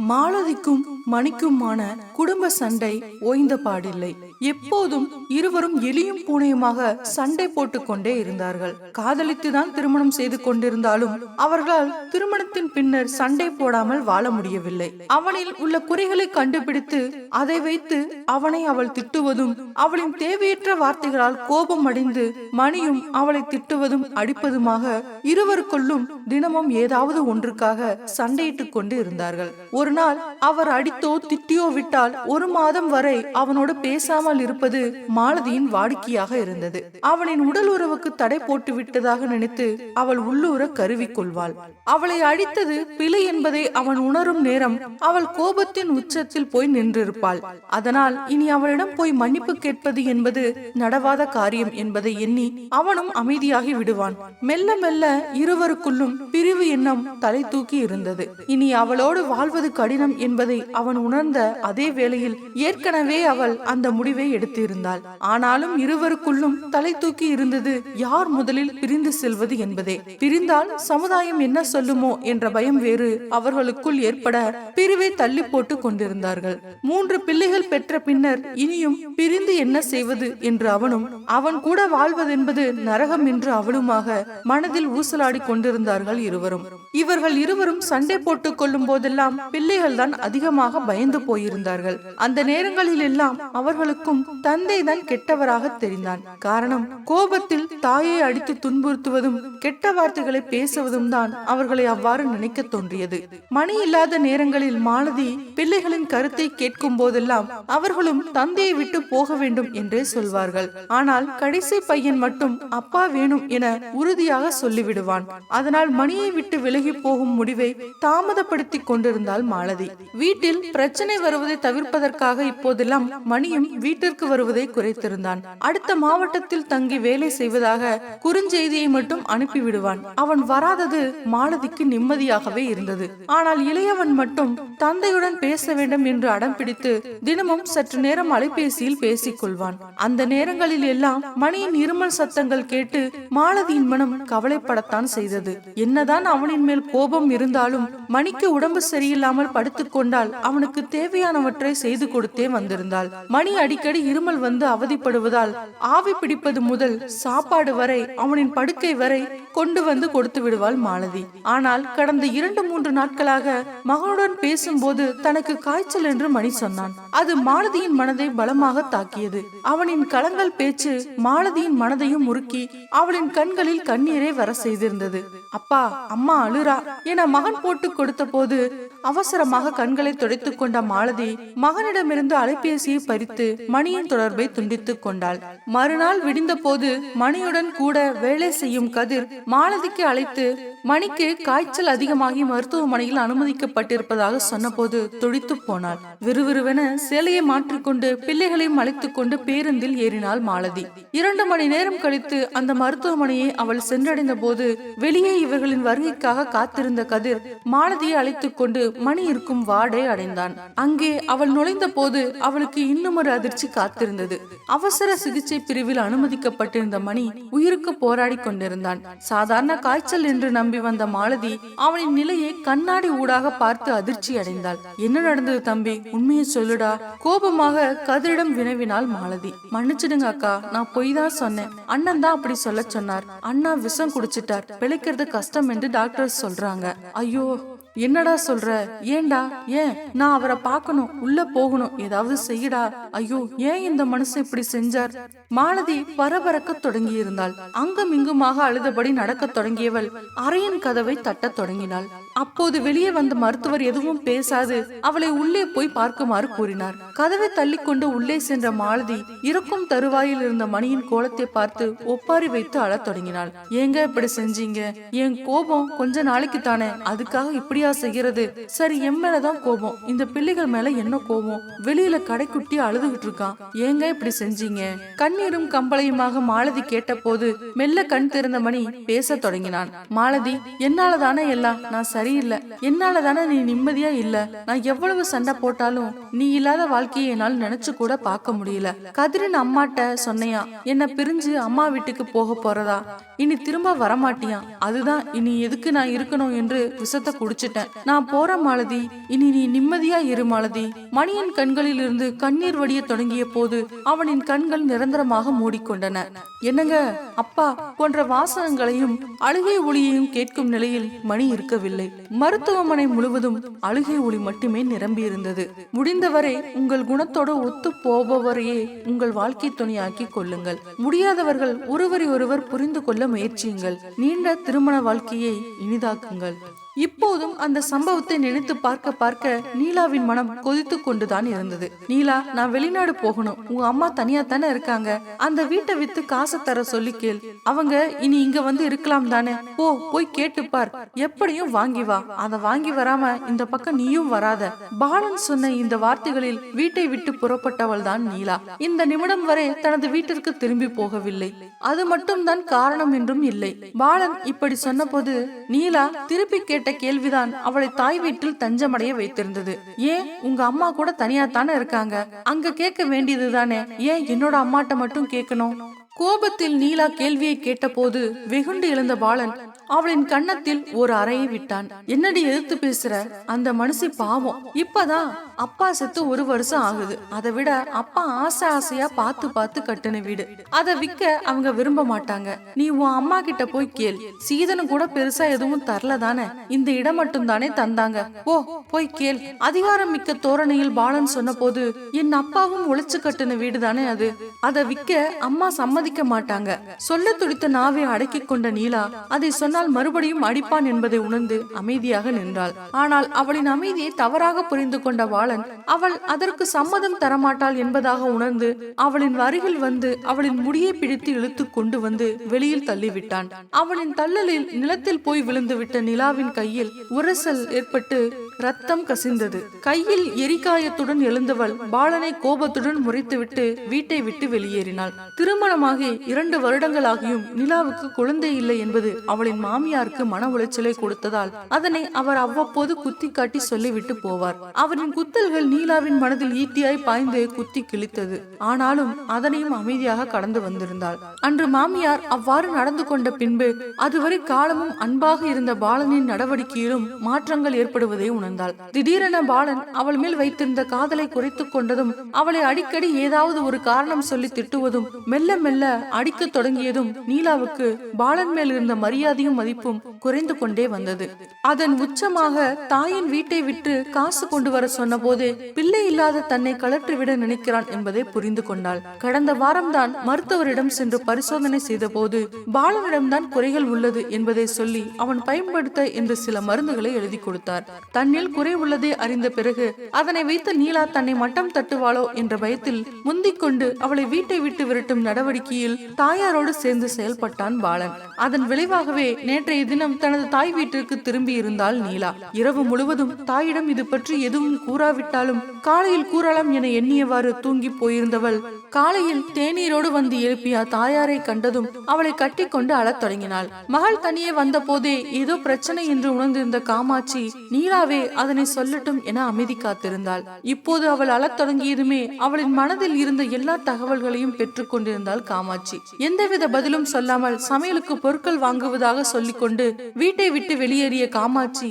மாலதிக்கும் மணிக்குமான குடும்ப சண்டை ஓய்ந்த பாடில்லை. எப்போதும் இருவரும் எலியும் பூனையுமாக சண்டை போட்டுக் கொண்டே இருந்தார்கள். காதலித்துதான் திருமணம் செய்து கொண்டிருந்தாலும் அவர்களால் திருமணத்தின் பின்னர் சண்டை போடாமல் வாழ முடியவில்லை. அவனில் உள்ள குறைகளை கண்டுபிடித்து அதை வைத்து அவனை அவள் திட்டுவதும் அவளின் தேவையற்ற வார்த்தைகளால் கோபம் அடைந்து மணியும் அவளை திட்டுவதும் அடிப்பதுமாக இருவருக்குள்ளும் தினமும் ஏதாவது ஒன்றுக்காக சண்டையிட்டுக் கொண்டு இருந்தார்கள். ஒரு நாள் அவர் அடித்தோ திட்டியோ விட்டால் ஒரு மாதம் வரை அவனோடு பேசாமல் இருப்பது மாலதியின் வாடிக்கையாக இருந்தது. அவனின் உடல் உறவுக்கு தடை போட்டு விட்டதாக நினைத்து அவள் உள்ளூர கருவிக்கொள்வாள் அவளை அடித்தது பிழை என்பதை அவன் உணரும் நேரம் அவள் கோபத்தின் உச்சத்தில் போய் நின்றிருப்பாள். அதனால் இனி அவளிடம் போய் மன்னிப்பு கேட்பது என்பது நடவாத காரியம் என்பதை எண்ணி அவனும் அமைதியாகி விடுவான். மெல்ல மெல்ல இருவருக்குள்ளும் பிரிவு எண்ணம் தலை தூக்கி இருந்தது. இனி அவளோடு வாழ்வது கடினம் என்பதை அவன் உணர்ந்த அதே வேளையில் ஏற்கனவே அவள் அந்த முடிவை எடுத்திருந்தாள். ஆனாலும் இருவருக்குள்ளும் தலை தூக்கி இருந்தது யார் முதலில் பிரிந்து செல்வது என்பதே. பிரிந்தால் சமுதாயம் என்ன சொல்லுமோ என்ற பயம் வேறு அவர்களுக்குள் ஏற்பட பிரிவை தள்ளி போட்டு கொண்டிருந்தார்கள். மூன்று பிள்ளைகள் பெற்ற பின்னர் இனியும் பிரிந்து என்ன செய்வது என்று அவனும் அவன் கூட வாழ்வதென்பது நரகம் என்று அவளுமாக மனதில் ஊசலாடி கொண்டிருந்தார்கள் இருவரும். இவர்கள் இருவரும் சண்டை போட்டுக் கொள்ளும் போதெல்லாம் பிள்ளைகள் தான் அதிகமாக பயந்து போயிருந்தார்கள். அந்த நேரங்களில் எல்லாம் அவர்களுக்கும் தந்தை தான் கெட்டவராக தெரிந்தான். காரணம் கோபத்தில் தாயை அடித்து துன்புறுத்துவதும் கெட்ட வார்த்தைகளை பேசுவதும் தான் அவர்களை அவ்வாறு நினைக்க தோன்றியது. மணி இல்லாத நேரங்களில் மாலதி பிள்ளைகளின் கருத்தை கேட்கும் போதெல்லாம் அவர்களும் தந்தையை விட்டு போக வேண்டும் என்றே சொல்வார்கள். ஆனால் கடைசி பையன் மட்டும் அப்பா வேணும் என உறுதியாக சொல்லிவிடுவான். அதனால் மணியை விட்டு விலகி போகும் முடிவை தாமதப்படுத்தி கொண்டிருந்தால் மாலதி. வீட்டில் பிரச்சனை வருவதை தவிர்ப்பதற்காக இப்போதெல்லாம் மணியும் வீட்டிற்கு வருவதை குறைத்திருந்தான். அடுத்த மாவட்டத்தில் தங்கி வேலை செய்வதாக குறுஞ்செய்தியை மட்டும் அனுப்பிவிடுவான். அவன் வராதது மாலதிக்கு நிம்மதியாகவே இருந்தது. ஆனால் இளையவன் மட்டும் தந்தையுடன் பேச வேண்டும் என்று அடம் பிடித்து தினமும் சற்று நேரம் அலைபேசியில் பேசிக் கொள்வான். அந்த நேரங்களில் எல்லாம் மணியின் இருமல் சத்தங்கள் கேட்டு மாலதியின் மனம் கவலைப்படத்தான் செய்தது. என்னதான் அவனின் மேல் கோபம் இருந்தாலும் மணிக்கு உடம்பு சரியில்லாமல் படுத்துக் படுத்துக்கொண்டால் அவனுக்கு தேவையானவற்றை செய்து கொடுத்தே வந்திருந்தாள். மணி அடிக்கடி இருமல் வந்து அவதிப்படுவதால் ஆவி பிடிப்பது முதல் சாப்பாடு வரை அவனின் படுக்கை வரை கொண்டு வந்து கொடுத்து விடுவாள் மாலதி. ஆனால் கடந்த இரண்டு மூன்று நாட்களாக மகனுடன் பேசும்போது தனக்கு காய்ச்சல் என்று மணி சொன்னான். அது மாலதியின் மனதை பலமாக தாக்கியது. அவனின் கலங்கள் பேச்சு மாலதியின் மனதையும் முறுக்கி அவளின் கண்களில் கண்ணீரை வர செய்திருந்தது. அப்பா அம்மா அழுறா என மகன் போட்டு கொடுத்த போது அவசரமாக கண்களை துடைத்துக் கொண்ட மாலதி மகனிடமிருந்து அலைபேசியை பறித்து மணியின் தொடர்பை துண்டித்துக் கொண்டாள். மறுநாள் விடிந்த போது மணியுடன் கூட வேலை செய்யும் கதிர் மாலதிக்கு அழைத்து மணிக்கு காய்ச்சல் அதிகமாகி மருத்துவமனையில் அனுமதிக்கப்பட்டிருப்பதாக சொன்னபோது துடித்து போனாள். விறுவிறுவென சேலையை மாற்றிக்கொண்டு பிள்ளைகளையும் அழைத்துக் கொண்டு பேருந்தில் ஏறினாள் மாலதி. இரண்டு மணி நேரம் கழித்து அந்த மருத்துவமனையை அவள் சென்றடைந்த போது வெளியே இவர்களின் வருகைக்காக காத்திருந்த கதிர் மாலதியை அழைத்துக் கொண்டு மணி இருக்கும் வார்டை அடைந்தான். அங்கே அவள் நுழைந்த போது அவளுக்கு இன்னும் ஒரு அதிர்ச்சி காத்திருந்தது. அவசர சிகிச்சை பிரிவில் அனுமதிக்கப்பட்டிருந்த மணி உயிருக்கு போராடி கொண்டிருந்தான். சாதாரண காய்ச்சல் என்று நம்பி வந்த மாலதி அவனின் நிலையை கண்ணாடி ஊடாக பார்த்து அதிர்ச்சி அடைந்தாள். என்ன நடந்தது தம்பி? உண்மையை சொல்லுடா. கோபமாக கதிரிடம் வினவினாள் மாலதி. மன்னிச்சிடுங்க அக்கா நான் பொய் தான் சொன்னேன். அண்ணன் தான் அப்படி சொல்ல சொன்னார். அண்ணா விஷம் குடிச்சிட்டார். பிழைக்கிறது கஷ்டம் என்று டாக்டர் சொல்றாங்க. ஐயோ என்னடா சொல்ற? ஏன்டா? ஏன்? நான் அவரை பார்க்கணும் உள்ள போகணும் ஏதாவது செய்யடா. ஐயோ ஏன் இந்த மனுஷன் இப்படி செஞ்சார்? மாலதி பரபரக்க தொடங்கி இருந்தாள் அங்கும் இங்குமாக அழுதபடி நடக்கத் தொடங்கியவள். அறையின் கதவை தட்டத் தொடங்கினாள். அப்போது வெளியே வந்த மருத்துவர் எதுவும் பேசாது அவளை உள்ளே போய் பார்க்குமாறு கூறினார். கதவை தள்ளிக்கொண்டு உள்ளே சென்ற மாலதி இறக்கும் தருவாயில் இருந்த மணியின் கோலத்தை பார்த்து ஒப்பாரி வைத்து அழத் தொடங்கினாள். ஏங்க இப்படி செஞ்சீங்க? என் கோபம் கொஞ்ச நாளைக்கு தானே? அதுக்காக இப்படியா செய்யறது சரி என் மேலதான் கோபம். இந்த பிள்ளைகள் மேல என்ன கோபம்? வெளியில கடைக்குட்டி அழுதுகிட்டு இருக்கான். ஏங்க இப்படி செஞ்சீங்க? கண்ணீரும் கம்பளையுமாக மாலதி கேட்ட போது மெல்ல கண் திறந்த மணி பேசத் தொடங்கினான். மாலதி என்னாலதானே எல்லாம்? நான் சரியில்லை. என்னால தானே நீ நிம்மதியா இல்ல? நான் எவ்வளவு சண்டை போட்டாலும் நீ இல்லாத வாழ்க்கையை என்னால் நினைச்சு கூட பார்க்க முடியல. கதிரின் அம்மாட்ட சொன்னையா என்ன பிரிஞ்சு அம்மா வீட்டுக்கு போக போறதா? இனி திரும்ப வரமாட்டியா? அதுதான் இனி எதுக்கு நான் இருக்கணும்? என்று விஷத்தை குடிச்சிட்டேன். நான் போற மாலதி இனி நீ நிம்மதியா இரு மாலதி. மணியின் கண்களில் இருந்து கண்ணீர் வடிய தொடங்கிய போது அவனின் கண்கள் நிரந்தரமாக மூடிக்கொண்டன. என்னங்க அப்பா போன்ற வாசகங்களையும் அழுகை ஒளியையும் கேட்கும் நிலையில் மணி இருக்கவில்லை. மருத்துவமனை முழுவதும் அழுகை ஒளி மட்டுமே நிரம்பியிருந்தது. முடிந்தவரை உங்கள் குணத்தோடு ஒத்து போபவரையே உங்கள் வாழ்க்கை துணையாக்கி கொள்ளுங்கள். முடியாதவர்கள் ஒருவரை ஒருவர் புரிந்து கொள்ள முயற்சியுங்கள். நீண்ட திருமண வாழ்க்கையை இனிதாக்குங்கள். இப்போதும் அந்த சம்பவத்தை நினைத்து பார்க்க பார்க்க நீலாவின் மனம் கொதித்து கொண்டுதான் இருந்தது. நீலா நான் வெளிநாடு போகணும். உங்க அம்மா தனியா தானே இருக்காங்க. அந்த வீட்டை வித்து காசை தர சொல்லி கேள். அவங்க இனி இங்க வந்து இருக்கலாம் தானே. போ போய் கேட்டு பார். எப்படியும் வாங்கி வா. அத வாங்கி வராம இந்த பக்கம் நீயும் வராத. பாலன் சொன்ன இந்த வார்த்தைகளில் வீட்டை விட்டு புறப்பட்டவள் தான் நீலா. இந்த நிமிடம் வரை தனது வீட்டிற்கு திரும்பி போகவில்லை. அது மட்டும்தான் காரணம் என்றும் இல்லை. பாலன் இப்படி சொன்னபோது நீலா திருப்பி கேட்டு கேள்விதான் அவளை தாய் வீட்டில் தஞ்சமடைய வைத்திருந்தது. ஏன்? உங்க அம்மா கூட தனியா தானே இருக்காங்க. அங்க கேட்க வேண்டியது தானே ஏன் என்னோட அம்மாட்ட மட்டும் கேட்கணும்? கோபத்தில் நீலா கேள்வியை கேட்டபோது வெகுண்டு எழுந்த பாலன் அவளின் கன்னத்தில் ஒரு அறையை விட்டான். என்னடி எதிர்த்து பேசுற? அந்த மனுஷி பாவம். இப்பதான் அப்பா செத்து ஒரு வருஷம் ஆகுது. அதை விட அப்பா ஆசை ஆசையா பார்த்து பார்த்து கட்டின வீடு. அதை விக்க அவங்க விரும்ப மாட்டாங்க. நீ உன் அம்மா கிட்ட போய் கேள். சீதனும் கூட பெருசா எதுவும் தரல தானே? இந்த இடம் மட்டும் தானே தந்தாங்க. ஓ போய் கேள். அதிகாரம் மிக்க தோரணையில் பாலன் சொன்ன போது என் அப்பாவும் ஒளிச்சு கட்டின வீடு தானே அது. அதை விக்க அம்மா சம்மதிக்க மாட்டாங்க. சொல்ல துடித்த நாவை அடக்கி கொண்ட நீலா அதை சொன்னால் மறுபடியும் அடிப்பான் என்பதை உணர்ந்து அமைதியாக நின்றாள். ஆனால் அவளின் அமைதியை தவறாக புரிந்து கொண்ட பாலன் அவள் அதற்கு சம்மதம் தரமாட்டாள் என்பதாக உணர்ந்து அவளின் அருகில் வந்து அவளின் முடியை பிடித்து இழுத்து கொண்டு வந்து வெளியில் தள்ளிவிட்டான். அவளின் தள்ளலில் நிலத்தில் போய் விழுந்துவிட்ட நிலாவின் கையில் உரசல் ஏற்பட்டு ரத்தம் கசிந்தது. கையில் எரிகாயத்துடன் எழுந்தவள் பாலனை கோபத்துடன் முறைத்துவிட்டு வீட்டை விட்டு வெளியேறினாள். திருமணமாகி இரண்டு வருடங்களாகியும் நிலாவுக்கு குழந்தை இல்லை என்பது அவளின் மாமியாருக்கு மன உளைச்சலை கொடுத்ததால் அதனை அவர் அவ்வப்போது குத்தி காட்டி சொல்லிவிட்டு போவார். அவரின் குத்தல்கள் நீலாவின் மனதில் ஈட்டியாய் பாய்ந்து குத்தி கிழித்தது. ஆனாலும் அதனையும் அமைதியாக கடந்து வந்திருந்தாள். அன்று மாமியார் அவ்வாறு நடந்து கொண்ட பின்பு அதுவரை காலமும் அன்பாக இருந்த பாலனின் நடவடிக்கையிலும் மாற்றங்கள் ஏற்படுவதை உணர்ந்தாள். திடீரென பாலன் அவள் மேல் வைத்திருந்த காதலை குறைத்துக் கொண்டதும் அவளை அடிக்கடி ஏதாவது ஒரு காரணம் சொல்லி திட்டுவதும் மெல்ல மெல்ல அடிக்கத் தொடங்கியதும் நீலாவுக்கு பாலன் மேல் இருந்த மரியாதையும் மதிப்பும் குறைந்து கொண்டே வந்தது. அதன் உச்சமாக தாயின் வீட்டை விட்டு காசு கொண்டு வர சொன்னபோது பிள்ளை இல்லாத தன்னை கலற்றிவிட நினைக்கிறான் என்பதை புரிந்து கொண்டாள். கடந்த வாரம்தான் மருத்துவரிடம் சென்று பரிசோதனை செய்தபோது பாலனிடம்தான் குறைகள் உள்ளது என்பதை சொல்லி அவன் பயன்படுத்த என்று சில மருந்துகளை எழுதி கொடுத்தார். தன்னில் குறை உள்ளதை அறிந்த பிறகு அதனை வைத்து நீலா தன்னை மட்டம் தட்டுவாளோ? என்ற பயத்தில் முந்திக்கொண்டு அவளை வீட்டை விட்டு விரட்டும் நடவடிக்கையில் தாயாரோடு சேர்ந்து செயல்பட்டான் பாலன். அதன் விளைவாகவே நேற்றைய தினம் தனது தாய் வீட்டிற்கு திரும்பி இருந்தாள் நீலா. இரவு முழுவதும் தாயிடம் இது பற்றி எதுவும் கூறாவிட்டாலும் காலையில் கூறலாம் என எண்ணியவாறு தூங்கி போயிருந்தவள் காலையில் தேநீரோடு வந்து எழுப்பிய தாயாரை கண்டதும் அவளை கட்டிக்கொண்டு அழத் தொடங்கினாள். மகள் தனியே வந்த போதே ஏதோ பிரச்சனை என்று உணர்ந்திருந்த காமாட்சி நீலாவே அதனை சொல்லட்டும் என அமைதி காத்திருந்தாள். இப்போது அவள் அழத் தொடங்கியதுமே அவளின் மனதில் இருந்த எல்லா தகவல்களையும் பெற்றுக் கொண்டிருந்தாள் காமாட்சி. எந்தவித பதிலும் சொல்லாமல் சமையலுக்கு பொருட்கள் வாங்குவதாக சொல்லிக்கொண்டு வீட்டை விட்டு வெளியேறிய காமாட்சி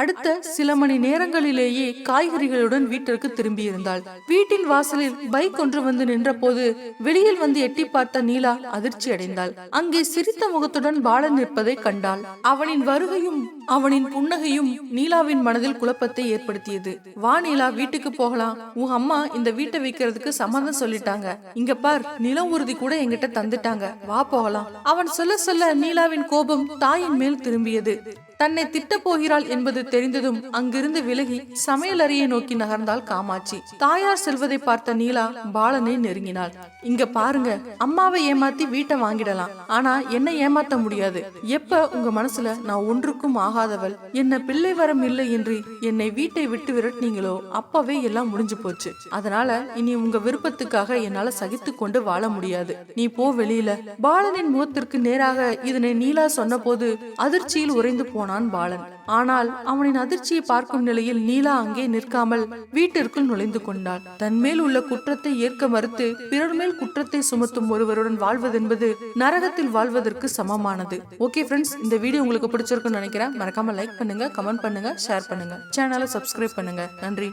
அடுத்த சில மணி நேரங்களிலேயே காய்கறிகளுடன் வீட்டிற்கு திரும்பியிருந்தாள். வீட்டின் வாசலில் பைக் ஒன்று வந்து நின்றபோது வெளியில் வந்து எட்டி பார்த்த நீலா அதிர்ச்சி அடைந்தாள். அங்கே சிரித்த முகத்துடன் பாலன் நிற்பதை கண்டாள். அவனின் வருகையும் அவனின் புன்னகையும் நீலாவின் மனதில் குழப்பத்தை ஏற்படுத்தியது. வா நீலா வீட்டுக்கு போகலாம். உன் அம்மா இந்த வீட்டை வைக்கிறதுக்கு சம்மதம் சொல்லிட்டாங்க. இங்க பார் நிலம் உறுதி கூட என்கிட்ட தந்துட்டாங்க. வா போகலாம். அவன் சொல்ல சொல்ல நீலாவின் கோபம் தாயின் மேல் திரும்பியது. தன்னை திட்டப் போகிறாள் என்பது தெரிந்ததும் அங்கிருந்து விலகி சமையலறையை நோக்கி நகர்ந்தாள் காமாட்சி. தாயார் செல்வதை பார்த்த நீலா பாலனை நெருங்கினாள். இங்க பாருங்க அம்மாவை ஏமாத்தி வீட்டை வாங்கிடலாம். ஆனா என்ன ஏமாத்த முடியாது. எப்ப உங்க மனசுல நான் ஒன்றுக்கும் ஆகாதவள்? என்ன பிள்ளை வரம் இல்லை என்று என்னை வீட்டை விட்டு விரட்டினீங்களோ? அப்பவே எல்லாம் முடிஞ்சு போச்சு. அதனால இனி உங்க விருப்பத்துக்காக என்னால சகித்து கொண்டு வாழ முடியாது. நீ போ வெளியில. பாலனின் முகத்திற்கு நேராக இதனை நீலா சொன்னபோது அதிர்ச்சியில் உறைந்து போனான் போனான் பாலன். ஆனால் அவனின் அதிர்ச்சியை பார்க்கும் நிலையில் நீலா அங்கே நிற்காமல் வீட்டிற்குள் நுழைந்து கொண்டாள். தன் மேல் உள்ள குற்றத்தை ஏற்க மறுத்து பிறர் மேல் குற்றத்தை சுமத்தும் ஒருவருடன் வாழ்வதென்பது நரகத்தில் வாழ்வதற்கு சமமானது. ஓகே ஃப்ரெண்ட்ஸ் இந்த வீடியோ உங்களுக்கு பிடிச்சிருக்குன்னு நினைக்கிறேன். மறக்காம லைக் பண்ணுங்க கமெண்ட் பண்ணுங்க ஷேர் பண்ணுங்க. சேனலை சப்ஸ்கிரைப் பண்ணுங்க. நன்றி.